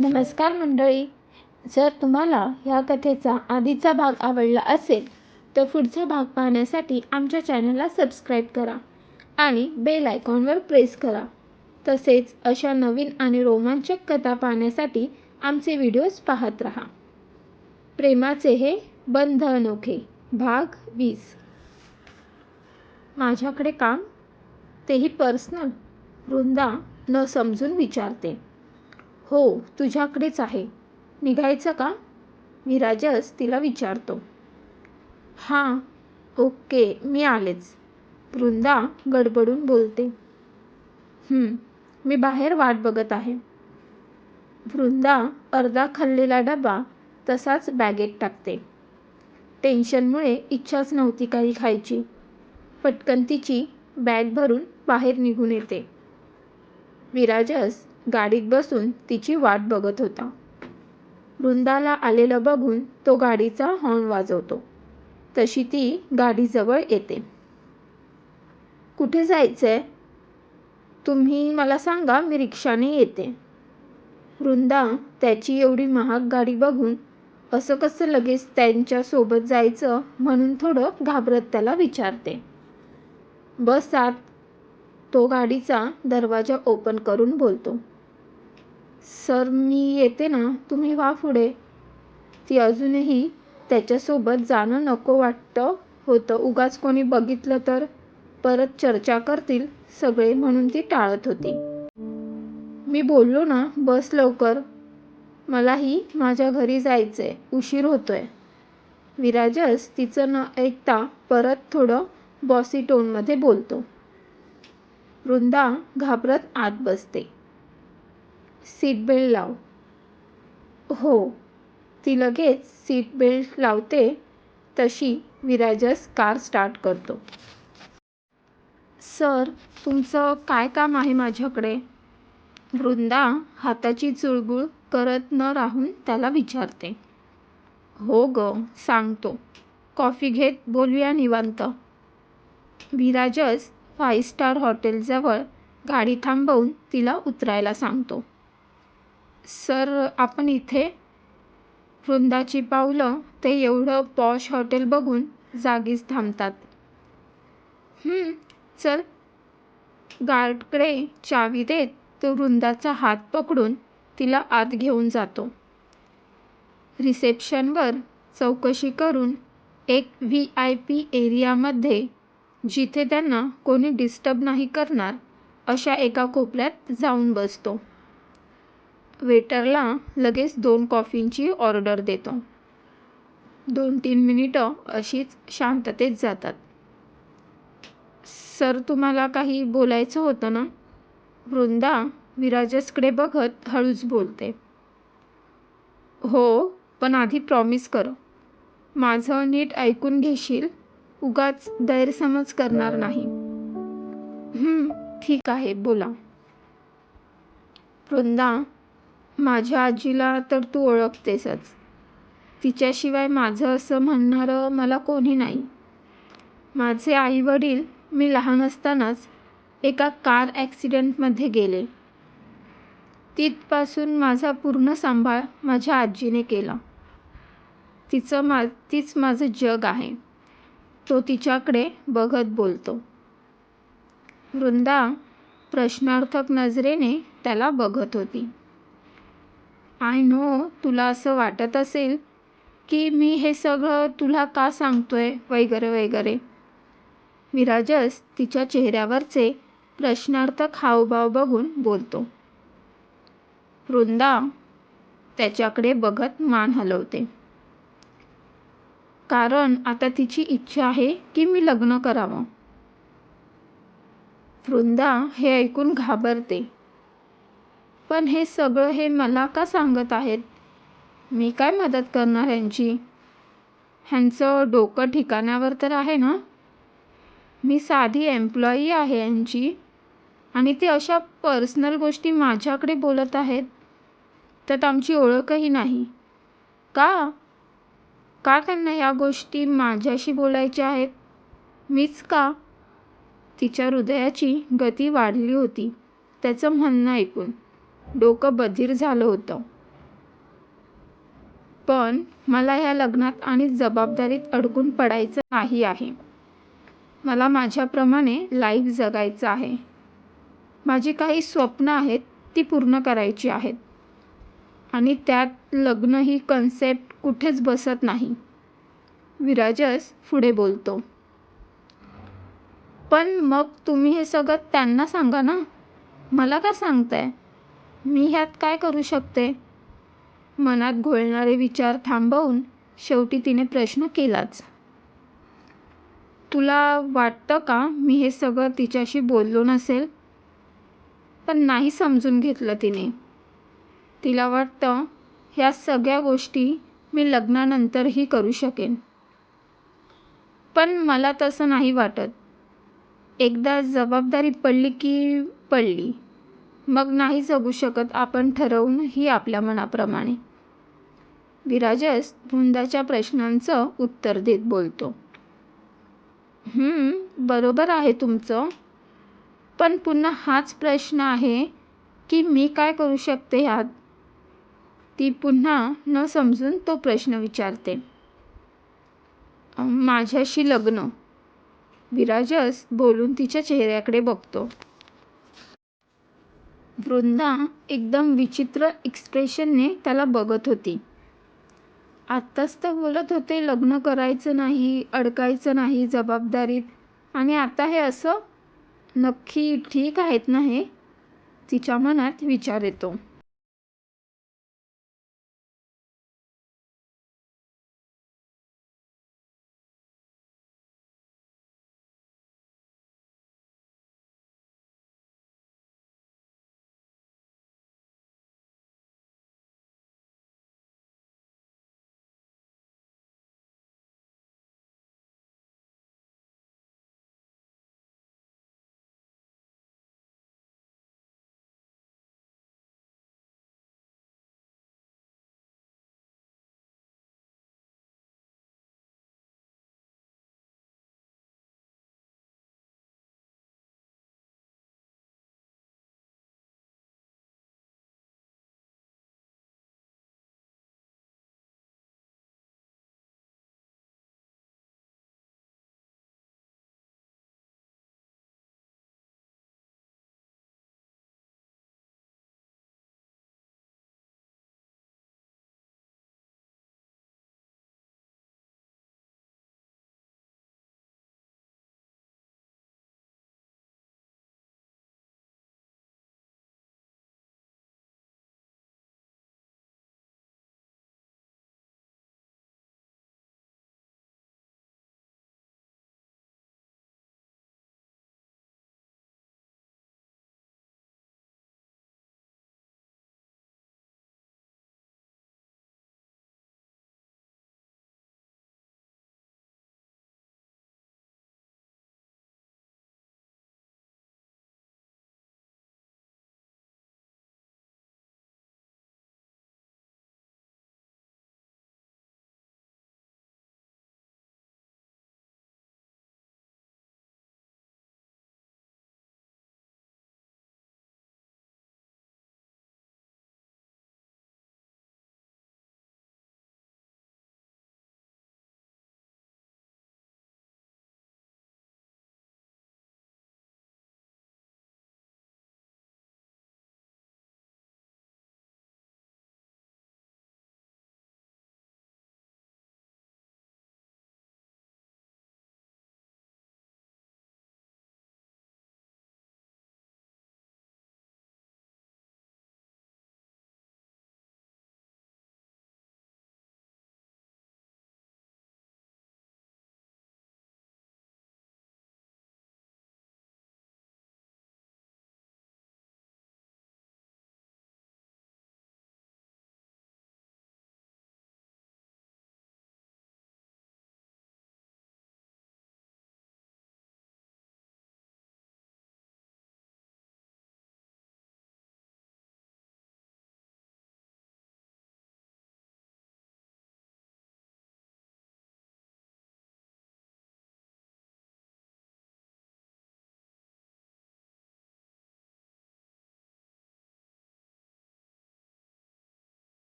नमस्कार मंडळी. जर तुम्हाला ह्या कथेचा आधीचा भाग आवडला असेल तर पुढचा भाग पाहण्यासाठी आमच्या चॅनलला सबस्क्राईब करा आणि बेल आयकॉनवर प्रेस करा. तसेच अशा नवीन आणि रोमांचक कथा पाहण्यासाठी आमचे व्हिडिओज पाहत राहा. प्रेमाचे हे बंध अनोखे भाग वीस. माझ्याकडे काम तेही पर्सनल वृंदा न समजून विचारते. हो तुझ्याकडेच आहे. निघायचं का? विराजस तिला विचारतो. हां ओके मी आलेच. वृंदा गडबडून बोलते. मी बाहेर वाट बघत आहे. वृंदा अर्धा खाल्लेला डबा तसाच बॅगेत टाकते. टेन्शनमुळे इच्छाच नव्हती काही खायची. पटकन तिची बॅग भरून बाहेर निघून येते. विराजस गाडीत बसून तिची वाट बघत होता. वृंदाला आलेलं बघून तो गाडीचा हॉर्न वाजवतो. तशी ती गाडीजवळ येते. कुठे जायचंय? तुम्ही मला सांगा मी रिक्षाने येते. वृंदा त्याची एवढी महाग गाडी बघून असं कसं लगेच त्यांच्यासोबत जायचं म्हणून थोडं घाबरत त्याला विचारते. बस तो गाडीचा दरवाजा ओपन करून बोलतो. सर मी येते ना. तुम्ही व्हा पुढे. ती अजूनही त्याच्यासोबत जाणं नको वाटतं होतं. उगाच कोणी बघितलं तर परत चर्चा करतील सगळे म्हणून ती टाळत होती. मी बोललो ना बस लवकर. मलाही माझ्या घरी जायचंय. उशीर होतोय. विराजस तिचं न ऐकता परत थोडं बॉसी टोनमध्ये बोलतो. वृंदा घाबरत आत बसते. सीट बेल्ट लाव. हो ती लगेच सीट बेल्ट लावते तशी विराजस कार स्टार्ट करतो. सर तुमचं काय काम आहे माझ्याकडे? वृंदा हाताची चुळबुळ करत न राहून त्याला विचारते. हो ग सांगतो. कॉफी घेत बोलूया निवांत. विराजस फाईव्ह स्टार हॉटेलजवळ गाडी थांबवून तिला उतरायला सांगतो. सर आपण इथे वृंदाची पावलं ते एवढं पॉश हॉटेल बघून जागीच थांबतात. चल. गार्डकडे चावी देत तो वृंदाचा हात पकडून तिला आत घेऊन जातो. रिसेप्शनवर चौकशी करून एक व्ही आय पी एरियामध्ये जिथे त्यांना कोणी डिस्टर्ब नाही करणार अशा एका कोपऱ्यात जाऊन बसतो. वेटरला लगेच दोन कॉफींची ऑर्डर देतो. दोन तीन मिनिटं अशीच शांततेत जातात. सर तुम्हाला काही बोलायचं होतं ना? वृंदा विराजसकडे बघत हळूच बोलते. हो पण आधी प्रॉमिस कर. माझं नीट ऐकून घेशील? उगाच गैरसमज करणार नाही. ठीक आहे बोला. वृंदा माझ्या आजीला तर तू ओळखतेसच. तिच्याशिवाय माझं असं म्हणणारं मला कोणी नाही. माझे आई वडील मी लहान असतानाच एका कार ॲक्सिडेंटमध्ये गेले. तिथपासून माझा पूर्ण सांभाळ माझ्या आजीने केला. तिचं मा तीच माझं जग आहे. तो तिच्याकडे बघत बोलतो. वृंदा प्रश्नार्थक नजरेने त्याला बघत होती. आय नो तुला असं वाटत असेल की मी हे सगळं तुला का सांगतोय वगैरे वगैरे. विराजस तिच्या चेहऱ्यावरचे प्रश्नार्थक हावभाव बघून बोलतो. वृंदा त्याच्याकडे बघत मान हलवते. कारण आता तिची इच्छा आहे की मी लग्न करावं. वृंदा हे ऐकून घाबरते. पण हे सगळं हे मला का सांगत आहेत? मी काय मदत करणार ह्यांची? ह्यांचं डोकं ठिकाण्यावर तर आहे ना? मी साधी एम्प्लॉई आहे ह्यांची. आणि ते अशा पर्सनल गोष्टी माझ्याकडे बोलत आहेत. त्यात आमची ओळखही नाही. का? का त्यांना या गोष्टी माझ्याशी बोलायच्या आहेत? मीच का? तिच्या हृदयाची गती वाढली होती. त्याचं म्हणणं ऐकून. डोकं बधीर झालं होतं. पण मला ह्या लग्नात आणि जबाबदारीत अडकून पडायचं नाही आहे. मला माझ्याप्रमाणे लाईफ जगायचं आहे. माझी काही स्वप्न आहेत ती पूर्ण करायची आहेत. आणि त्यात लग्न ही कन्सेप्ट कुठेच बसत नाही. विराजस पुढे बोलतो. पण मग तुम्ही हे सगळं त्यांना सांगा ना. मला का सांगताय? मी ह्यात काय करू शकते? मनात घोळणारे विचार थांबवून शेवटी तिने प्रश्न केलाच. तुला वाटतं का मी हे सगळं तिच्याशी बोललो नसेल? पण नाही समजून घेतलं तिने. तिला वाटतं ह्या सगळ्या गोष्टी मी लग्नानंतरही करू शकेन. पण मला तसं नाही वाटत. एकदा जबाबदारी पडली की पडली. मग नाही जगू शकत आपण ठरवूनही आपल्या मनाप्रमाणे. विराजस वृंदाच्या प्रश्नांचं उत्तर देत बोलतो. बरोबर आहे तुमचं. पण पुन्हा हाच प्रश्न आहे की मी काय करू शकते ह्यात ती पुन्हा न समजून तो प्रश्न विचारते. माझ्याशी लग्न. विराजस बोलून तिच्या चेहऱ्याकडे बघतो. वृंदा एकदम विचित्र एक्सप्रेशनने त्याला बघत होती. आत्ताच तर बोलत होते लग्न करायचं नाही अडकायचं नाही जबाबदारीत. आणि आता हे असं नक्की ठीक आहेत ना हे? तिच्या मनात विचार येतो.